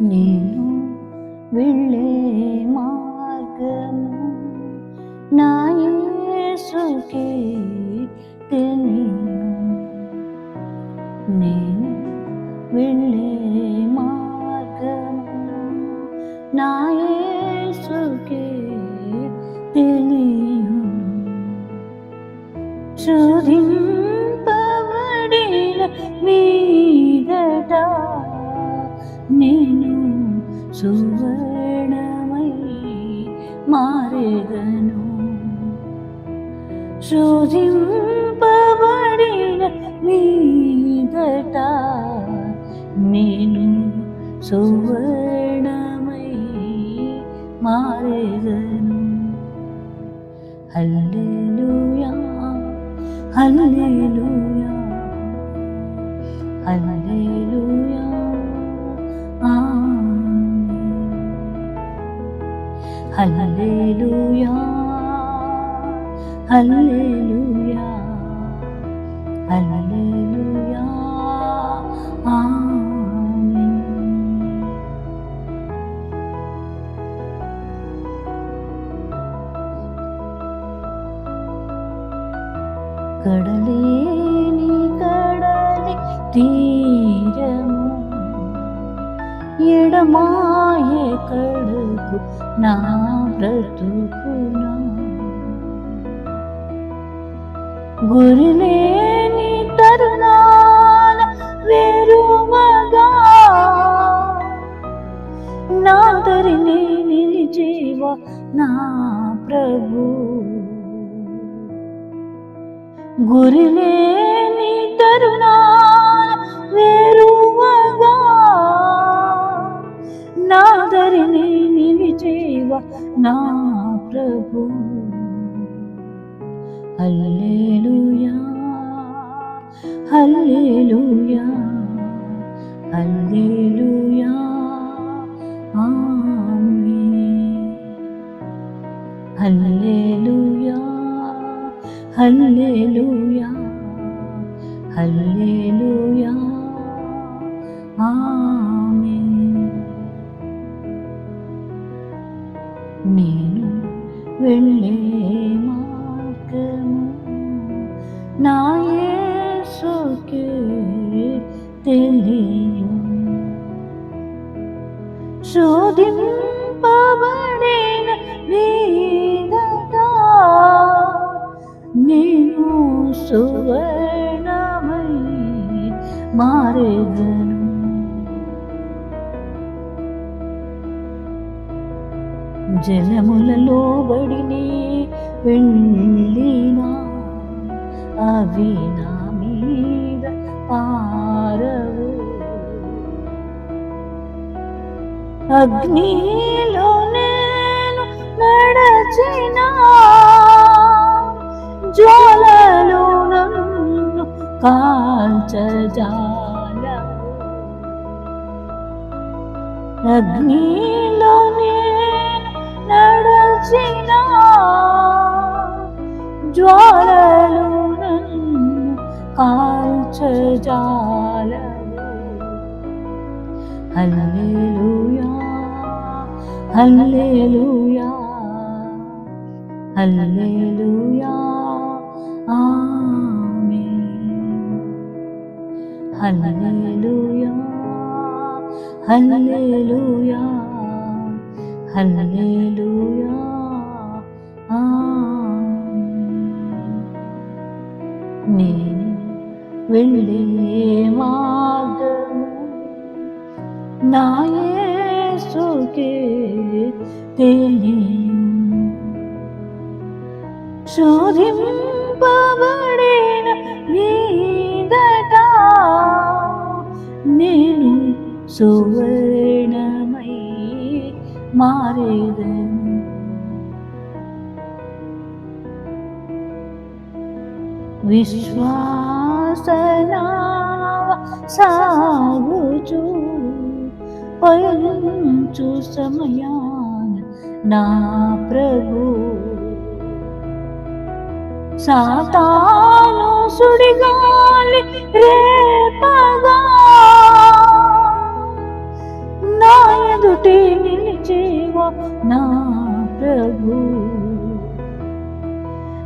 నేను వెళ్ళే మార్గము నా యేసుకే తెలియను నేను వెళ్ళే మార్గము నా యేసుకే తెలియను శోధింపబడిన మీదట నీ സുവർണമായി മാറുകനു ശോചിപ്പവടിന മീതട്ട నేను സുവർണമൈ മാറുകനു ഹല്ലേലൂയ ഹല്ലേലൂയ ഹല്ലേലൂയ. ഹല്ലേലൂയ ഹല്ലേലൂയ ഹല്ലേലൂയ ആമേൻ. കടലേ നീ കടലേ തീരമോ? ഇടമായ കടകു నా బ్రతుకునా? గురిలేని తరుణాల వేరుమగా నా తరిని నిలిచేవ నా ప్రభు? గురిలేని తరుణా నా ప్రభు హల్లెలూయా హల్లెలూయా హల్లెలూయా ఆమేన్ హల్లెలూయా హల్లెలూయా హల్లెలూయా ఆమేన్ నేను వెళ్ళే మార్గము నా యేసుకే తెలియను శోధింపబడిన మీదట నేను సువర్ణమై మారేదను జలములలో బడిని వెళ్ళినా అవి నా మీద పారవు. అగ్నిలో నేను నడచిన జ్వాలలో నన్ను కాల్చజాల అగ్నిలో నేను నడచిన జ్వాలలు నన్ను కాల్చజాలవు హల్లెలూయా హల్లెలూయా హల్లెలూయా ఆమేన్ హల్లెలూయా హల్లెలూయా హల్లెలూయా వెళ్ళే మార్గము నా యేసుకే తెలియను శోధింపబడిన మీదట నేను సువర్ణమై మారేదను విశ్వాసనావ సాగుచు పయనించు సమయాన నా ప్రభు. సాతాను సుడిగాలి రేపగా నా ఎదుటి నిలిచేవా నా ప్రభు.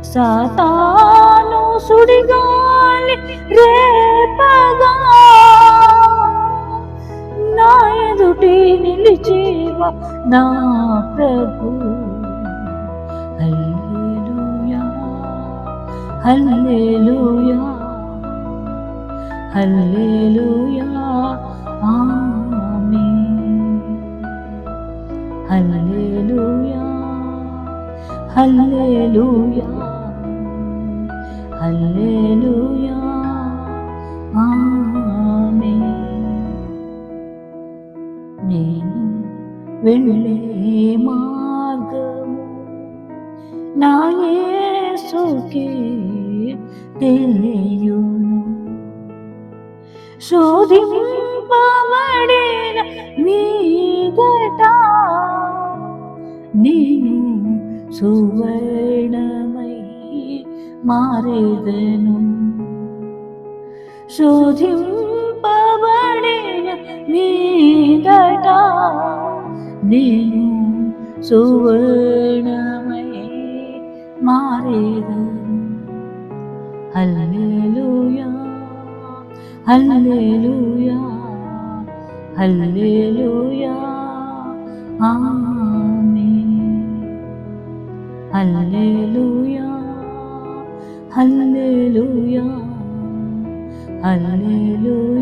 సాతాను సుడిగాలి నిలిచేవా నా ప్రభు. హల్లెలూయా హల్లెలూయా హల్లెలూయా ఆమేన్. హల్లెలూయా హల్లెలూయా హల్లెలూయా ఆమేన్. వెళ్ళే మార్గము నా యేసుకే తెలియును శోధింపబడిన మీదట నేను సువర్ణమై మారేదను శోధింపబడిన మీదట నేను సువర్ణమై మారేదను. హల్లెలూయా హల్లెలూయా హల్లెలూయా ఆమేన్. హల్లెలూయా హల్లెలూయా హల్లెలూయా.